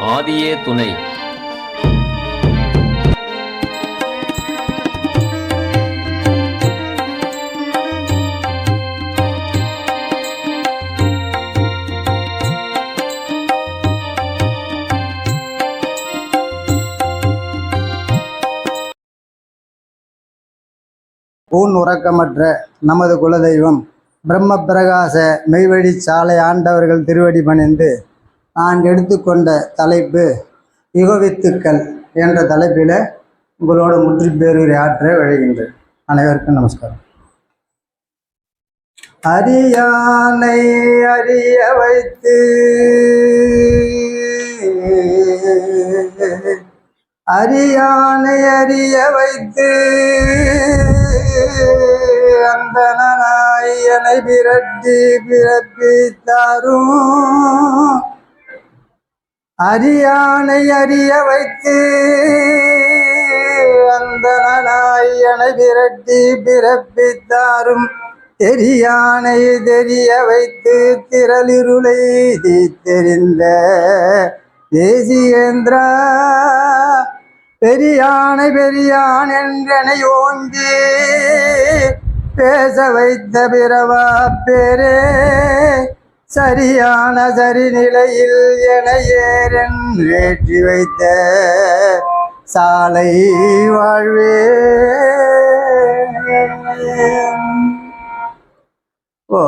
ஆதியே துணை. ஊன் உறக்கமற்ற நமது குலதெய்வம் பிரம்ம பிரகாச மெய்வழி சாலை ஆண்டவர்கள் திருவடி பணிந்து நான் எடுத்துக்கொண்ட தலைப்பு யுகவித்துக்கள் என்ற தலைப்பில் உங்களோட முற்றி பேரூரை ஆற்ற விழைகின்றேன். அனைவருக்கும் நமஸ்காரம். அரியானை அறிய வைத்து அரியானை அறிய வைத்து அந்த நாயனை பிரட்டி பிறப்பித்தாரும். அரியானை அறிய வைத்து அந்த நாயனை விரட்டி பிறப்பித்தாரும். தெரியானை தெரிய வைத்து திரளிருளை தெரிந்த தேசியேந்திரா பெரியானை பெரியான் என்றனை ஓங்கி பேச வைத்த பிறவா பேரே சரியான சரிநிலையில் என ஏறன் ஏற்றி வைத்த சாலை வாழ்வே. ஓ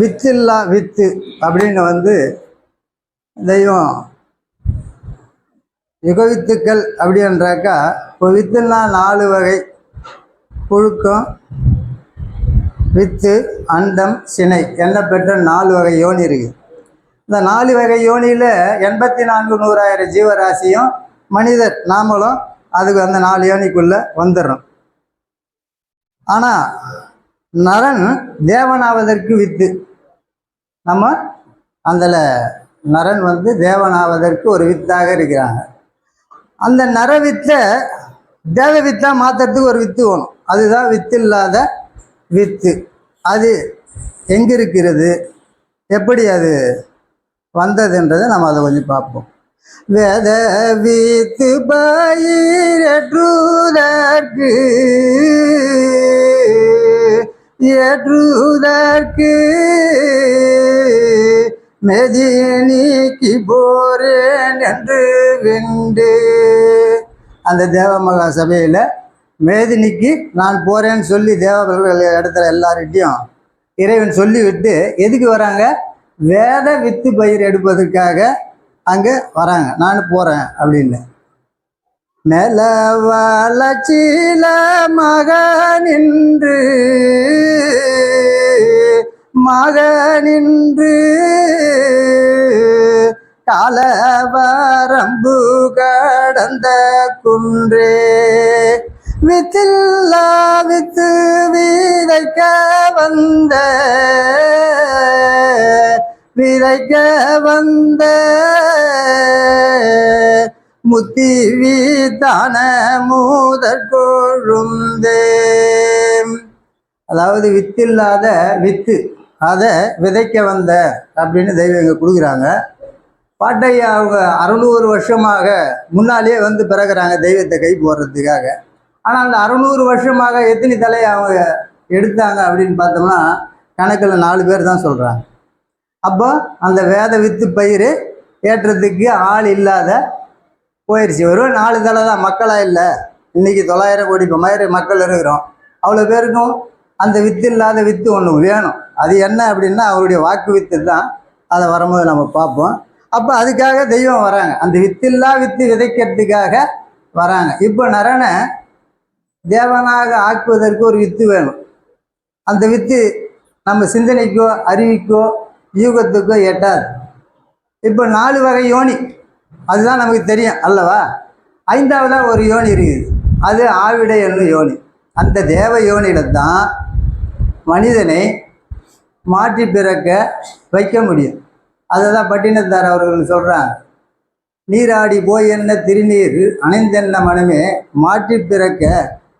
வித்தில்லா வித்து அப்படின்னு வந்து தெய்வம் யுகவித்துக்கள் அப்படின்றாக்கா இப்போ வித்துன்னா நாலு வகை. புழுக்கம் வித்து அண்டம் சினை என்ன பெற்ற நாலு வகை யோனி இருக்கு. இந்த நாலு வகை யோனியில் எண்பத்தி நான்கு நூறாயிரம் ஜீவராசியும் மனிதர் நாமளும் அதுக்கு அந்த நாலு யோனிக்குள்ளே வந்துடுறோம் ஆனால் நரன் தேவனாவதற்கு வித்து. நம்ம அதில் நரன் வந்து தேவனாவதற்கு ஒரு வித்தாக இருக்கிறாங்க. அந்த நர வித்தை தேவ வித்தாக மாற்றுறதுக்கு ஒரு வித்து வேணும். அதுதான் வித்து இல்லாத வித்து. அது எங்கே இருக்கிறது எப்படி அது வந்ததுன்றதை நம்ம அதை கொஞ்சம் பார்ப்போம். வேத வித்து பயிரற்றுதற்கு ஏற்றுதற்கு மெதினிக்கு போறேன் என்று வெண்டு அந்த தேவ மகா சபையில் மேதினிக்கு நான் போறேன்னு சொல்லி தேவர்கள் இடத்துல எல்லார்கிட்டையும் இறைவன் சொல்லிவிட்டு எதுக்கு வராங்க? வேத வித்து பயிர் எடுப்பதற்காக அங்கே வராங்க. நான் போகிறேன் அப்படின்னு. நில வளச்சில மகனின்று மகனின்று காலவரம்பு கடந்த குன்றே வித்தில்லா வித்து விதைக்க வந்த விதைக்க வந்த. முத்தி வீத்தான மூதற் கொழுந்தே. அதாவது வித்தில்லாத வித்து அதை விதைக்க வந்த அப்படின்னு தெய்வம் இங்கே கொடுக்குறாங்க. பாட்டையா அவங்க அறுநூறு வருஷமாக முன்னாலேயே வந்து பிறகுறாங்க தெய்வத்தை கை போடுறதுக்காக. ஆனால் அந்த அறுநூறு வருஷமாக எத்தனை தலையை அவங்க எடுத்தாங்க அப்படின்னு பார்த்தோம்னா கணக்கில் நாலு பேர் தான் சொல்கிறாங்க அப்போ அந்த வேத வித்து பயிர் ஏற்றத்துக்கு ஆள் இல்லாத போயிடுச்சு வெறும் நாலு தலை தான் மக்களாக இல்லை. இன்னைக்கு தொள்ளாயிரம் கோடி இப்போ மாதிரி மக்கள் இருக்கிறோம். அவ்வளோ பேருக்கும் அந்த வித்து இல்லாத வித்து ஒன்று வேணும். அது என்ன அப்படின்னா அவருடைய வாக்கு வித்து தான். அதை வரும்போது நம்ம பார்ப்போம். அப்போ அதுக்காக தெய்வம் வராங்க. அந்த வித்தில்லா வித்து விதைக்கிறதுக்காக வராங்க. இப்போ நரனை தேவனாக ஆக்குவதற்கு ஒரு வித்து வேணும். அந்த வித்து நம்ம சிந்தனைக்கோ அறிவிக்கோ யூகத்துக்கோ எட்டாது. இப்போ நாலு வகை யோனி. அதுதான் நமக்கு தெரியும் அல்லவா? ஐந்தாவதாக ஒரு யோனி இருக்குது. அது ஆவிடை என்னும் யோனி. அந்த தேவ யோனியில தான் மனிதனை மாற்றி பிறக்க வைக்க முடியும். அதை தான் பட்டினத்தார் அவர்கள் சொல்கிறாங்க நீராடி போய் என்ன திருநீர் அணைந்தென்ன மனமே மாற்றி பிறக்க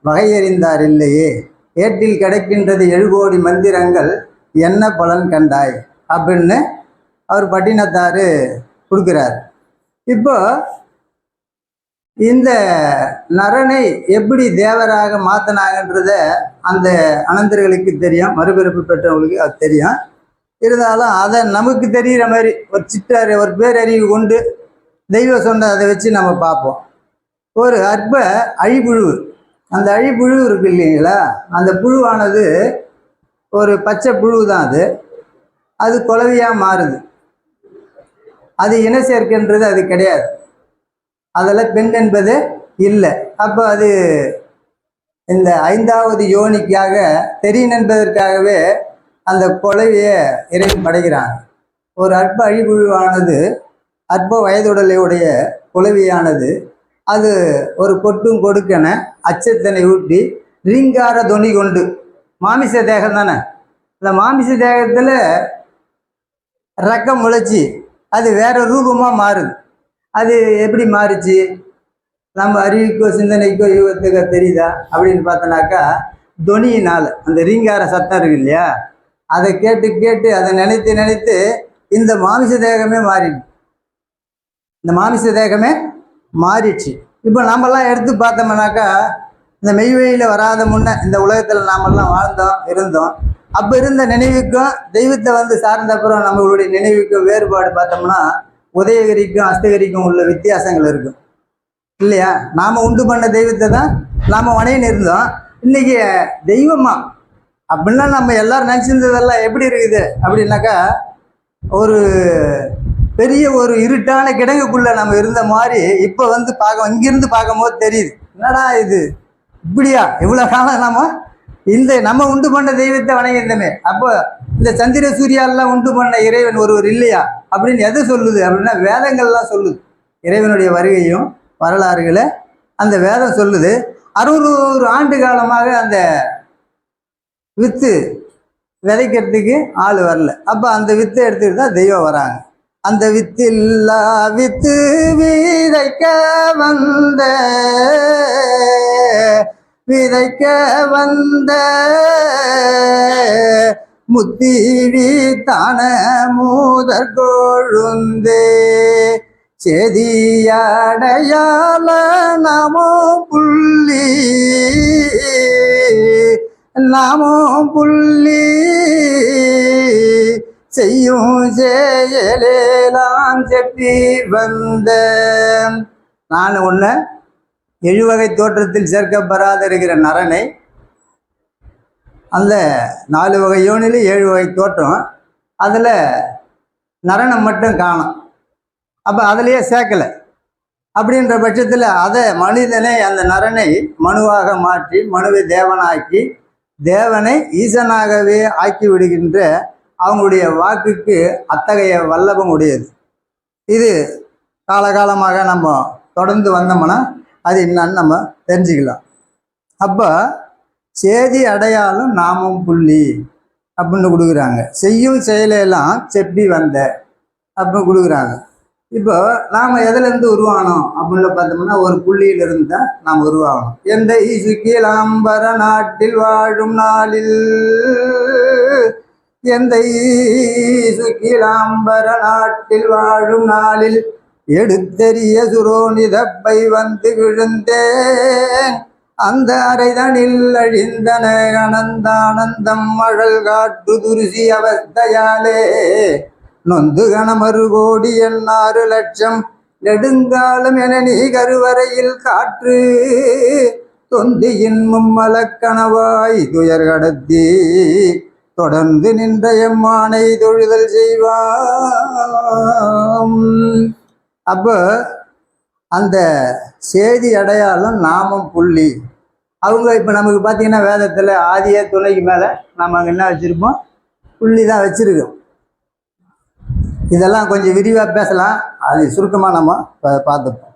வகையறிந்தார் இல்லையே ஏட்டில் கிடைக்கின்றது எழுகோடி மந்திரங்கள் என்ன பலன் கண்டாய்? அப்படின்னு அவர் பட்டினத்தார் கொடுக்குறார். இப்போ இந்த நரனை எப்படி தேவராக மாற்றினாங்கன்றத அந்த அனந்தர்களுக்கு தெரியும். மறுபிறப்பு பெற்றவங்களுக்கு அது தெரியும். இருந்தாலும் அதை நமக்கு தெரிகிற மாதிரி ஒரு சிட்டார் ஒரு பேரறிவு கொண்டு தெய்வ சொன்ன அதை வச்சு நம்ம பார்ப்போம். ஒரு அற்ப அழிப்புழு அந்த அழிப்புழு இருக்கு இல்லைங்களா? அந்த புழுவானது ஒரு பச்சை புழு தான் அது. அது குலவையாக மாறுது. அது இன சேர்க்கைன்றது அது கிடையாது. அதில் பெண் என்பது இல்லை. அப்போ அது இந்த ஐந்தாவது யோனிக்காக தெரியும் என்பதற்காகவே அந்த குலவியை இறைவன் படைக்கிறாங்க ஒரு அற்ப அழிவுழுவானது அற்ப வயதுடலையுடைய குலவியானது அது ஒரு கொட்டும் கொடுக்கன அச்சத்தனை ஊட்டி ரீங்கார துணி கொண்டு. மாமிச தேகம் தானே? இந்த மாமிச தேகத்தில் ரக்கம் முளைச்சி அது வேற ரூபமாக மாறுது. அது எப்படி மாறுச்சு? நம்ம அறிவுக்கோ சிந்தனைக்கோ யுகத்துக்கோ தெரியுதா? அப்படின்னு பார்த்தோன்னாக்கா துணியினால் அந்த ரீங்கார சத்தம் இருக்கு இல்லையா? அதை கேட்டு கேட்டு அதை நினைத்து நினைத்து இந்த மாமிச தேகமே மாறிடுது. இந்த மாமிச தேகமே மாறிடுச்சு. இப்போ நாமெல்லாம் எடுத்து பார்த்தோம்னாக்கா இந்த மெய்வெளியில் வராத முன்ன இந்த உலகத்தில் நாமெல்லாம் வாழ்ந்தோம் இருந்தோம். அப்போ இருந்த நினைவுக்கும் தெய்வத்தை வந்து சார்ந்த அப்புறம் நம்மளுடைய நினைவுக்கும் வேறுபாடு பார்த்தோம்னா உதயகிரிக்கும் அஸ்தகிரிக்கும் உள்ள வித்தியாசங்கள் இருக்கும். இல்லையா? நாம் உண்டு பண்ண தெய்வத்தை தான் நாம் வணையன் இருந்தோம். இன்னைக்கு தெய்வமா? அப்படின்னா நம்ம எல்லாரும் நினச்சிருந்ததெல்லாம் எப்படி இருக்குது? அப்படின்னாக்கா ஒரு பெரிய ஒரு இருட்டான கிடங்குக்குள்ள நம்ம இருந்த மாதிரி இப்போ வந்து பார்க்க இங்கிருந்து பார்க்கும்போது தெரியுது. என்னடா இது? இப்படியா? இவ்வளோ காலம் நம்ம இந்த நம்ம உண்டு பண்ண தெய்வத்தை வணங்கியிருந்தோமே. அப்போ இந்த சந்திர சூர்யாலாம் உண்டு பண்ண இறைவன் ஒருவர் இல்லையா? அப்படின்னு எதை சொல்லுது? அப்படின்னா வேதங்கள்லாம் சொல்லுது. இறைவனுடைய வருகையும் வரலாறுகளை அந்த வேதம் சொல்லுது. அறுநூறு ஆண்டு காலமாக அந்த வித்து விதைக்கிறதுக்கு ஆள் வரல. அப்போ அந்த வித்தை எடுத்துக்கிட்டு தான் தெய்வம் வராங்க. அந்த வித்தில்லா வித்து விதைக்க வந்த விதைக்க வந்த. முத்திவி தான மூதர் கொழுந்தே செதியடையால நமோ புள்ளி நாமோ புள்ளி. செய்யும் செயலாம் செப்பி வந்த நான் ஒன்று எழுவகை தோற்றத்தில் சேர்க்கப்படாத இருக்கிற நரனை அந்த நாலு வகை யோனில ஏழு வகை தோற்றம் அதில் நரனை மட்டும் காணும். அப்போ அதுலேயே சேர்க்கலை. அப்படின்ற பட்சத்தில் அதை மனிதனை அந்த நரனை மனுவாக மாற்றி மனுவை தேவனாக்கி தேவனை ஈசனாகவே ஆக்கி விடுகின்ற அவங்களுடைய வாக்குக்கு அத்தகைய வல்லபம் உடையது. இது காலகாலமாக நம்ம தொடர்ந்து வந்தோம்னா அது என்னன்னு நம்ம தெரிஞ்சுக்கலாம். அப்போ சேதி அடையாளம் நாமும் புள்ளி அப்படின்னு கொடுக்குறாங்க. செய்யும் செயலையெல்லாம் செப்பி வந்த அப்படின்னு கொடுக்குறாங்க. இப்போ நாம் எதுலேருந்து உருவானோம் அப்படின்னு பார்த்தோம்னா ஒரு புள்ளியிலிருந்து தான் நாம் உருவாகணும். எந்த ஈசு கீழாம்பர நாட்டில் வாழும் நாளில் எந்த கீழாம்பர நாட்டில் வாழும் நாளில் எடுத்தெறிய சுரோனிதப்பை வந்து விழுந்தேன். அந்த அறைதனில் அழிந்தன அனந்தானந்தம் மழல் காற்று துருசி அவஸ்தையாலே. நொந்து கணமறு கோடி எண்ணாறு லட்சம் நெடுங்காலம் என நீ கருவறையில் காற்று. தொந்தியின் மும்மலக்கணவாய் துயர் கடத்தி தொடர்ந்து நின்ற எம்மானை தொழுதல் செய்வாம். அப்போ அந்த சேதி அடையாளம் நாமம் புள்ளி. அவங்க இப்போ நமக்கு பார்த்தீங்கன்னா வேதத்தில் ஆதிய துணைக்கு மேலே நம்ம அங்கே என்ன வச்சுருப்போம்? புள்ளி தான் வச்சுருக்கோம். இதெல்லாம் கொஞ்சம் விரிவாக பேசலாம். அது சுருக்கமாக நம்ம பார்த்துப்போம்.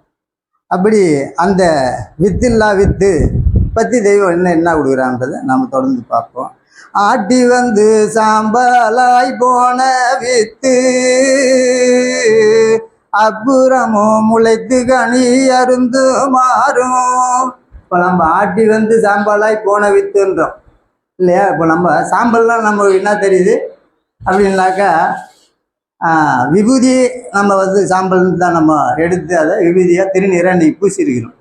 அப்படி அந்த வித்தில்லா வித்து பற்றி தெய்வம் என்ன என்ன கொடுக்குறான்றதை நாம் தொடர்ந்து பார்ப்போம். ஆட்டி வந்து சாம்பலாய் போன வித்து. அப்புறமும் முளைத்து கனி அருந்து மாறும். இப்போ நம்ம ஆட்டி வந்து சாம்பலாய் போன வித்துன்றோம். இல்லையா? இப்போ நம்ம சாம்பல்லாம் நமக்கு என்ன தெரியுது? அப்படின்னாக்கா விபூதி நம்ம வந்து சாம்பல் தான் நம்ம எடுத்து அதை விபூதியாக திருநீரை நீ பூசியிருக்கிறோம்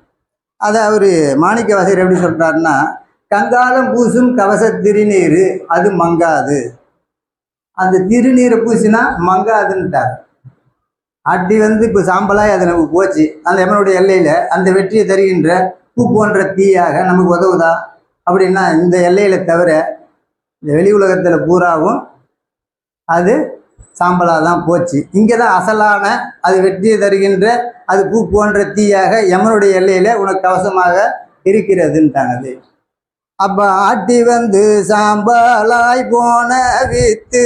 அதை அவர் மாணிக்க வாசகர் எப்படி சொல்கிறாருன்னா கங்காலம் பூசும் கவச திருநீர் அது மங்காது. அந்த திருநீரை பூசினா மங்காதுன்ட்டார் அடி வந்து இப்போ சாம்பலாய் அது நமக்கு போச்சு. அந்த எம்மனுடைய எல்லையில் அந்த வெற்றியை தருகின்ற பூ போன்ற தீயாக நமக்கு உதவுதா? அப்படின்னா இந்த எல்லையில தவிர இந்த வெளி உலகத்தில் பூராவும் அது சாம்பலாக தான் போச்சு. இங்கே தான் அசலான அது வெற்றியை தருகின்ற அது பூ போன்ற தீயாக எமனுடைய எல்லையில் உனக்கு கவசமாக இருக்கிறதுன்ட்டாங்க அது அப்போ ஆட்டி வந்து சாம்பலாய் போன வித்து.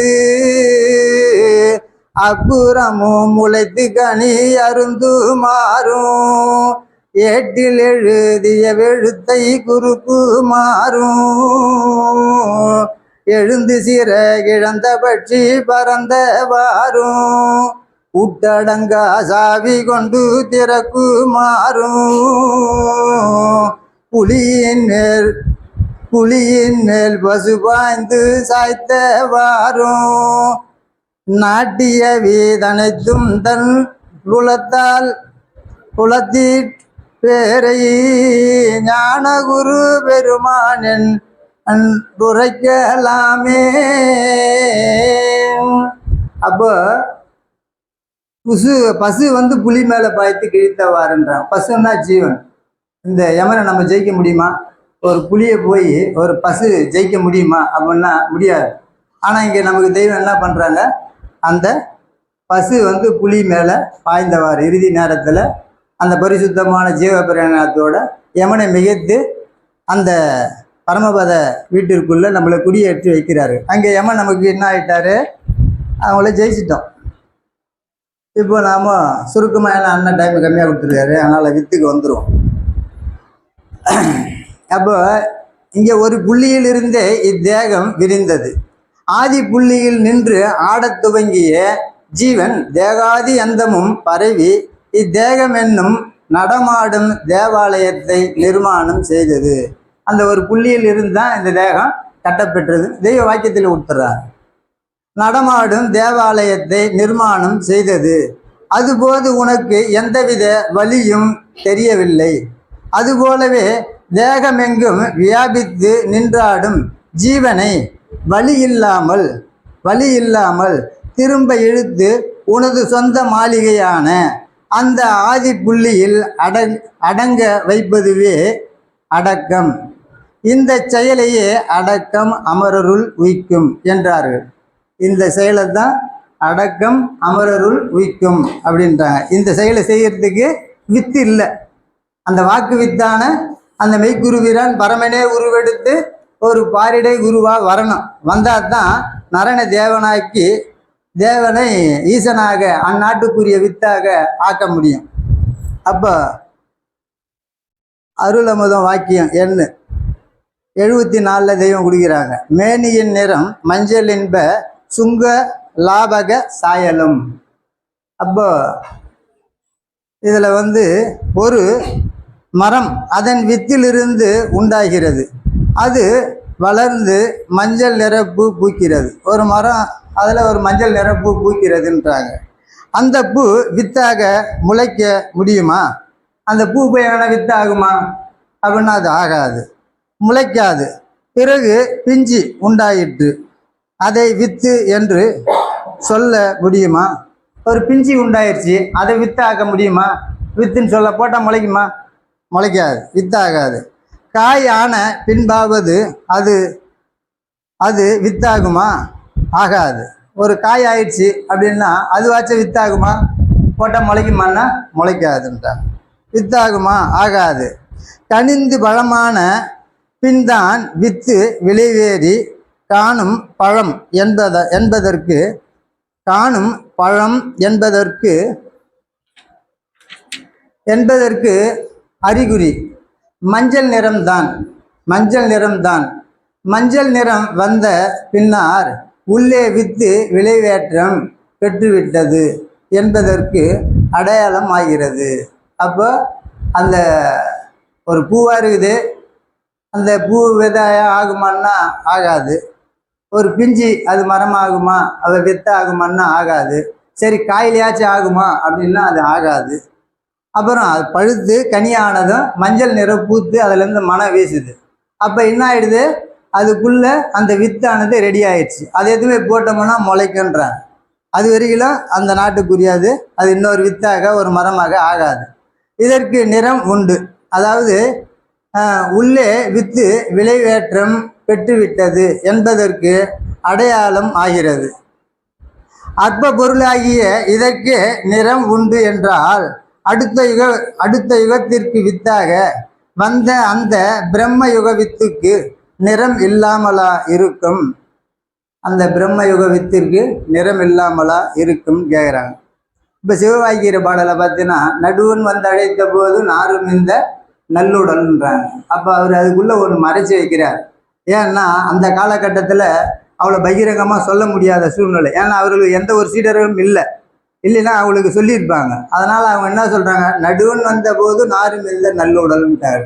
அப்புறமும் முளைத்து கனி அருந்து மாறும். ஏட்டில் எழுதிய வெழுத்தை குறுப்பு மாறும். எழுந்து சிற கிழந்த பட்சி பறந்த வாரும் உட்டடங்கா சாவி கொண்டு திறக்கு மாறும். புலியின் மேல் புலியின் மேல் பசு பாய்ந்து சாய்த்த வாரும். நாட்டிய வீதனைத்தும் தன் குலத்தால் குலத்தீட் பேரை ஞானகுரு பெருமானன் அன்புரைக்கலாமே. அப்போ புசு பசு வந்து புலி மேலே பாய்த்து கிழித்தவாறுன்றான். பசுன்னா ஜீவன். இந்த யமனை நம்ம ஜெயிக்க முடியுமா? ஒரு புலியை போய் ஒரு பசு ஜெயிக்க முடியுமா அப்படின்னா முடியாது. ஆனால் இங்கே நமக்கு தெய்வம் என்ன பண்ணுறாங்க அந்த பசு வந்து புலி மேலே பாய்ந்தவார் இறுதி நேரத்தில் அந்த பரிசுத்தமான ஜீவபிராணத்தோட யமனை மிகைத்து அந்த பரமபத வீட்டிற்குள்ளே நம்மளை குடியேற்றி வைக்கிறாரு. அங்கே யமன் நமக்கு என்ன ஆயிட்டாரு? அவங்கள ஜெயிச்சிட்டோம். இப்போ நாம் சுருக்கமாக ஏன்னா அண்ணன் டைம் கம்மியாக கொடுத்துருக்காரு? அதனால் வித்துக்கு வந்துடும் அப்போ இங்கே ஒரு புள்ளியிலிருந்தே இத்தேகம் விரிந்தது. ஆதி புள்ளியில் நின்று ஆடத் துவங்கிய ஜீவன் தேகாதி அந்தமும் பரவி இத்தேகம் என்னும் நடமாடும் தேவாலயத்தை நிர்மாணம் செய்தது. அந்த ஒரு புள்ளியில் இருந்தால் இந்த தேகம் கட்டப்பெற்றது. தெய்வ வாக்கியத்தில் கொடுத்துட்றாங்க நடமாடும் தேவாலயத்தை நிர்மாணம் செய்தது. அதுபோது உனக்கு எந்தவித வழியும் தெரியவில்லை. அதுபோலவே தேகமெங்கும் வியாபித்து நின்றாடும் ஜீவனை வலி இல்லாமல் வலி இல்லாமல் திரும்ப இழுத்து உனது சொந்த மாளிகையான அந்த ஆதி புள்ளியில் அடங் அடங்க வைப்பதுவே அடக்கம். இந்த செயலையே அடக்கம் அமரருள் உய்க்கும் என்றார்கள். இந்த செயலை தான் அடக்கம் அமரருள் உய்க்கும் அப்படின்றாங்க. இந்த செயலை செய்யறதுக்கு வித்து இல்லை. அந்த வாக்கு வித்தான அந்த மெய்க்குருவிரான் பரமனே உருவெடுத்து ஒரு பாரிடை குருவா வரணும். வந்தால் தான் நரண தேவனாக்கி தேவனை ஈசனாக அந்நாட்டுக்குரிய வித்தாக ஆக்க முடியும். அப்போ அருளமுதம் வாக்கியம் என்ன எழுபத்தி நாலில் தெய்வம் குடிக்கிறாங்க. மேனியின் நிறம் மஞ்சள் என்ப சுங்க லாபக சாயலும். அப்போ இதில் வந்து ஒரு மரம் அதன் வித்திலிருந்து உண்டாகிறது. அது வளர்ந்து மஞ்சள் நிறப்பு பூக்கிறது. ஒரு மரம் அதில் ஒரு மஞ்சள் நிறப்பு பூக்கிறதுன்றாங்க. அந்த பூ வித்தாக முளைக்க முடியுமா? அந்த பூ போய் எங்கன்னா வித்து ஆகுமா அப்படின்னா அது ஆகாது. முளைக்காது. பிறகு பிஞ்சு உண்டாயிற்று. அதை வித்து என்று சொல்ல முடியுமா? ஒரு பிஞ்சு உண்டாயிடுச்சு அதை வித்தாக்க முடியுமா? வித்துன்னு சொல்ல போட்டால் முளைக்குமா? முளைக்காது வித்தாகாது. காய் ஆன பின்பாவது அது அது வித்தாகுமா? ஆகாது. ஒரு காய் ஆயிடுச்சு அப்படின்னா அதுவாச்சும் வித்தாகுமா? போட்டால் முளைக்குமான்னா முளைக்காதுன்றான் வித்தாகுமா? ஆகாது. கனிந்து பழமான பின்தான் வித்து விளைவேறி காணும் பழம் என்பத என்பதற்கு காணும் பழம் என்பதற்கு என்பதற்கு அறிகுறி. மஞ்சள் நிறம்தான் மஞ்சள் நிறம்தான் மஞ்சள் நிறம் வந்த பின்னார் உள்ளே வித்து விளைவேற்றம் பெற்றுவிட்டது என்பதற்கு அடையாளம் ஆகிறது. அப்போ அந்த ஒரு பூவாக இருக்குது அந்த பூ விதை ஆகுமான்னா ஆகாது. ஒரு பிஞ்சு அது மரமாகுமா அது வித்த ஆகுமான்னா ஆகாது. சரி காயிலையாச்சும் ஆகுமா? அப்படின்னா அது ஆகாது. அப்புறம் அது பழுத்து கனியானதும் மஞ்சள் நிறம் பூத்து அதுலேருந்து மனம் வீசுது. அப்போ என்ன ஆயிடுது? அதுக்குள்ளே அந்த வித்தானது ரெடி ஆயிடுச்சு. அது எதுவுமே போட்டோம்னா முளைக்குன்றாங்க அது வரைக்கும் அந்த நாட்டுக்குரியாது. அது இன்னொரு வித்தாக ஒரு மரமாக ஆகாது. இதற்கு நிறம் உண்டு. அதாவது உள்ளே வித்து விளைவேற்றம் பெற்றுவிட்டது என்பதற்கு அடையாளம் ஆகிறது. அற்ப பொருளாகிய இதற்கு நிறம் உண்டு என்றால் அடுத்த யுக அடுத்த யுகத்திற்கு வித்தாக வந்த அந்த பிரம்ம யுக வித்துக்கு நிறம் இல்லாமலா இருக்கும். அந்த பிரம்ம யுக வித்திற்கு நிறம் இல்லாமலா இருக்கும் கேட்குறாங்க இப்போ சிவவாக்கியர் பாடலை பார்த்தீங்கன்னா நடுவன் வந்து அழைத்த போது நாரும் இந்த நல்லுடல்ன்றாங்க. அப்போ அவர் அதுக்குள்ளே ஒன்று மறைச்சி வைக்கிறார். ஏன்னா அந்த காலகட்டத்தில் அவ்வளோ பகிரங்கமாக சொல்ல முடியாத சூழ்நிலை. ஏன்னா அவர்களுக்கு எந்த ஒரு சீடர்களும் இல்லை. இல்லைன்னா அவங்களுக்கு சொல்லியிருப்பாங்க. அதனால் அவங்க என்ன சொல்கிறாங்க நடுவன் வந்த போது நாரும் இல்லை நல்லுடல்ன்ட்டார்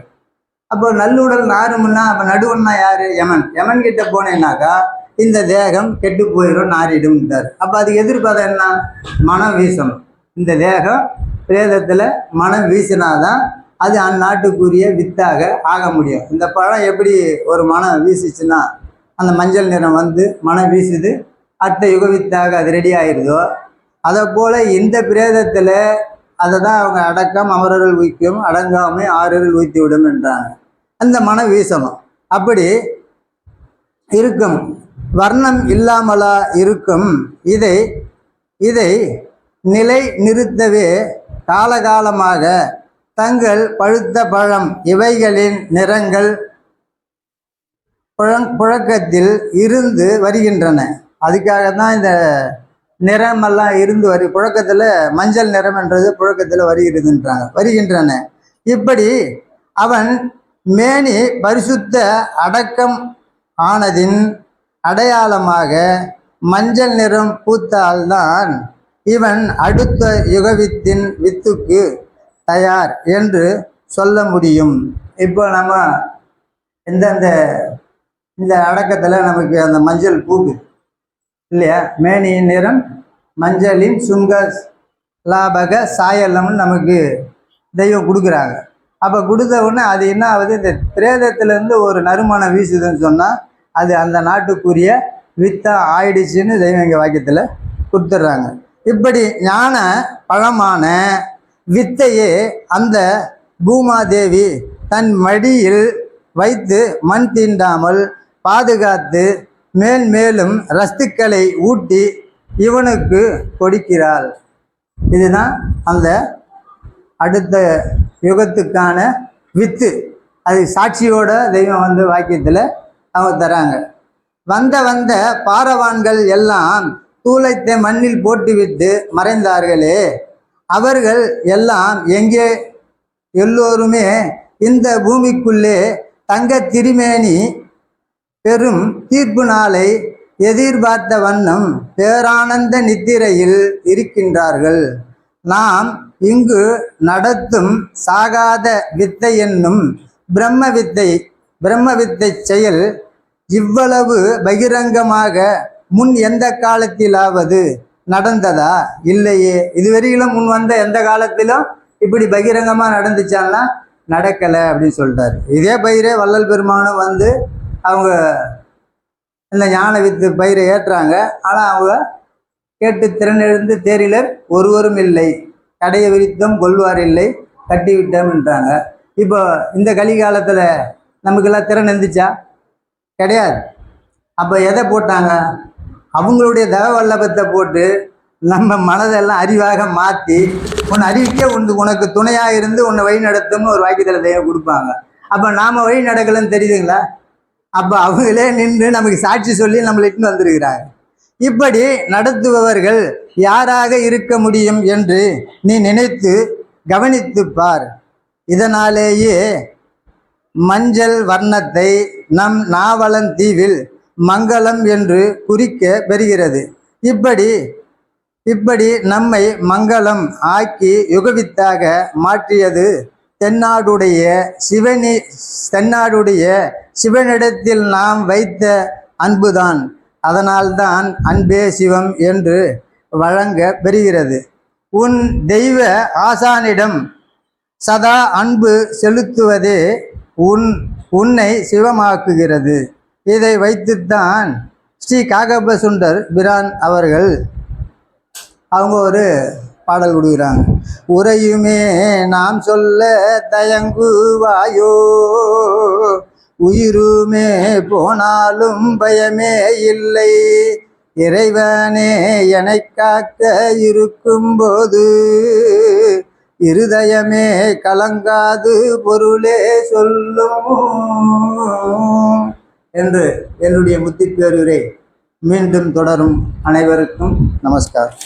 அப்போ நல்லுடல் நாரும்னா அப்போ நடுவன்னா யார்? யமன். யமன் கிட்ட போனேன்னாக்கா இந்த தேகம் கெட்டு போயிடும் நாரிடும்ட்டார் அப்போ அதுக்கு எதிர்பார்த்த என்ன? மனம் வீசணும் இந்த தேகம் பிரேதத்தில் மனம் வீசினாதான் அது அந்நாட்டுக்குரிய வித்தாக ஆக முடியும். இந்த பழம் எப்படி ஒரு மனம் வீசிச்சுன்னா அந்த மஞ்சள் நிறம் வந்து மனம் வீசுது அடுத்த யுக வித்தாக அது ரெடி ஆயிடுதோ அதை போல் இந்த பிரேதத்தில் அதை தான் அவங்க அடக்கம் அமரர்கள் உய்க்கும் அடங்காமை ஆறுகள் உய்த்து விடும் என்றாங்க. அந்த மன வீசணும் அப்படி இருக்கும். வர்ணம் இல்லாமலா இருக்கும். இதை இதை நிலை நிறுத்தவே காலகாலமாக தங்கள் பழுத்த பழம் இவைகளின் நிறங்கள் புழங் புழக்கத்தில் இருந்து வருகின்றன. அதுக்காக தான் இந்த நிறமெல்லாம் இருந்து வரி புழக்கத்தில் மஞ்சள் நிறம்ன்றது புழக்கத்தில் வருகிறதுன்றாங்க வருகின்றன. இப்படி அவன் மேனி பரிசுத்த அடக்கம் ஆனதின் அடையாளமாக மஞ்சள் நிறம் பூத்தால்தான் இவன் அடுத்த யுகவித்தின் வித்துக்கு தயார் என்று சொல்ல முடியும். இப்போ நம்ம எந்தெந்த இந்த அடக்கத்தில் நமக்கு அந்த மஞ்சள் பூக்கு. இல்லையா? மேனியின் நிறம் மஞ்சளின் சுங்க லாபக சாயலம்னு நமக்கு தெய்வம் கொடுக்குறாங்க. அப்போ கொடுத்த உடனே அது என்ன ஆகுது? இந்த பிரேதத்துலேருந்து ஒரு நறுமணம் வீசுதுன்னு சொன்னால் அது அந்த நாட்டுக்குரிய வித்தா ஆயிடுச்சுன்னு தெய்வம் எங்கள் வாக்கியத்தில் கொடுத்துட்றாங்க. இப்படி ஞான பழமான வித்தையே அந்த பூமாதேவி தன் மடியில் வைத்து மண் தீண்டாமல் பாதுகாத்து மேல் மேலும் ரஸ்துக்களை ஊட்டி இவனுக்கு கொடுக்கிறாள். இதுதான் அந்த அடுத்த யுகத்துக்கான வித்து. அது சாட்சியோட தெய்வம் வந்து வாக்கியத்தில் அவங்க தராங்க. வந்த வந்த பாரவான்கள் எல்லாம் தூளைத்தை மண்ணில் போட்டுவிட்டு மறைந்தார்களே. அவர்கள் எல்லாம் எங்கே? எல்லோருமே இந்த பூமிக்குள்ளே தங்க திருமேனி பெரும் தீர்ப்பு நாளை எதிர்பார்த்த வண்ணம் பேரானந்த நித்திரையில் இருக்கின்றார்கள். நாம் இங்கு நடத்தும் சாகாத வித்தை என்னும் பிரம்ம வித்தை பிரம்ம வித்தை செயல் இவ்வளவு பகிரங்கமாக முன் எந்த காலத்திலாவது நடந்ததா? இல்லையே. இதுவரையிலும் முன் வந்த எந்த காலத்திலும் இப்படி பகிரங்கமாக நடந்துச்சான்னா நடக்கலை அப்படின்னு சொல்லிட்டாரு இதே பயிரே வள்ளல் பெருமானும் வந்து அவங்க இந்த ஞான வித்து பயிரை ஏற்றுறாங்க ஆனால் அவங்க கேட்டு திறனெழுந்து தேரிலர் ஒருவரும் இல்லை. கடையை விரித்தம் கொள்வார் இல்லை. கட்டிவிட்டோம் என்றாங்க. இப்போ இந்த கலிகாலத்தில் நமக்கெல்லாம் திறன் இருந்துச்சா? கிடையாது. அப்போ எதை போட்டாங்க? அவங்களுடைய தவ வல்லபத்தை போட்டு நம்ம மனதெல்லாம் அறிவாக மாற்றி உன் அறிவிக்கே உண்டு உனக்கு துணையாக இருந்து உன்னை வழி நடத்தும்னு ஒரு வாக்கியத்தில் தெய்வம் கொடுப்பாங்க. அப்போ நாம் வழி நடக்கலன்னு தெரியுதுங்களா? அப்போ அவங்களே நின்று நமக்கு சாட்சி சொல்லி நம்மளை இட்டுன்னு வந்திருக்கிறாங்க. இப்படி நடத்துபவர்கள் யாராக இருக்க முடியும் என்று நீ நினைத்து கவனித்துப் பார். இதனாலேயே மஞ்சள் வர்ணத்தை நம் நாவலந்தீவில் மங்களம் என்று குறிக்க பெறுகிறது. இப்படி இப்படி நம்மை மங்களம் ஆக்கி யுகவித்தாக மாற்றியது தென்னாடுடைய சிவனி தென்னாடுடைய சிவனிடத்தில் நாம் வைத்த அன்புதான். அதனால்தான் அன்பே சிவம் என்று வழங்க பெறுகிறது. உன் தெய்வ ஆசானிடம் சதா அன்பு செலுத்துவதே உன் உன்னை சிவமாக்குகிறது. இதை வைத்துத்தான் ஸ்ரீ காகப சுண்டர் பிரான் அவர்கள் அவங்க ஒரு பாடல் கொடுக்குறாங்க. உரையுமே நாம் சொல்ல தயங்குவாயோ? உயிருமே போனாலும் பயமே இல்லை. இறைவனே என்னை காக்க இருக்கும்போது இருதயமே கலங்காது பொருளே சொல்லும் என்று என்னுடைய முத்திப்பேருரை மீண்டும் தொடரும் அனைவருக்கும் நமஸ்காரம்.